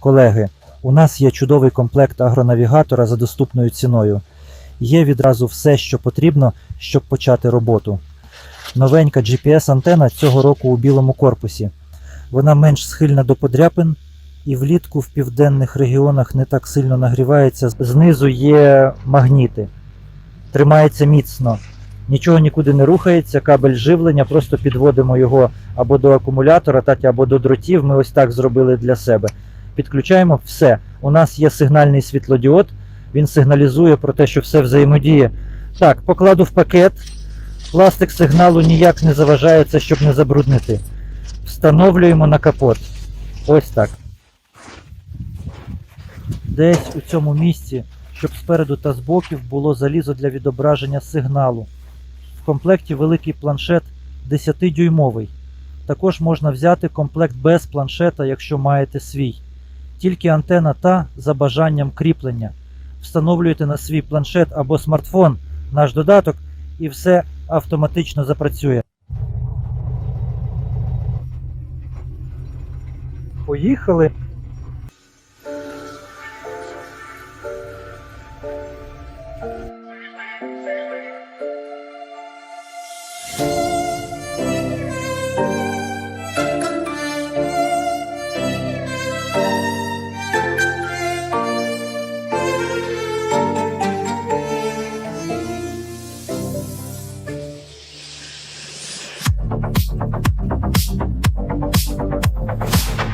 Колеги, у нас є чудовий комплект агронавігатора за доступною ціною. Є відразу все, що потрібно, щоб почати роботу. Новенька GPS-антена цього року у білому корпусі. Вона менш схильна до подряпин і влітку в південних регіонах не так сильно нагрівається. Знизу є магніти. Тримається міцно. Нічого нікуди не рухається, кабель живлення, просто підводимо його або до акумулятора, так, або до дротів. Ми ось так зробили для себе. Підключаємо все. У нас є сигнальний світлодіод, він сигналізує про те, що все взаємодіє. Так, покладу в пакет. Пластик сигналу ніяк не заважає це, щоб не забруднити. Встановлюємо на капот. Ось так. Десь у цьому місці, щоб спереду та з боків було залізо для відображення сигналу. В комплекті великий планшет 10-дюймовий. Також можна взяти комплект без планшета, якщо маєте свій. Тільки антена та за бажанням кріплення. Встановлюєте на свій планшет або смартфон наш додаток і все автоматично запрацює. Поїхали. Thank you. Thank you.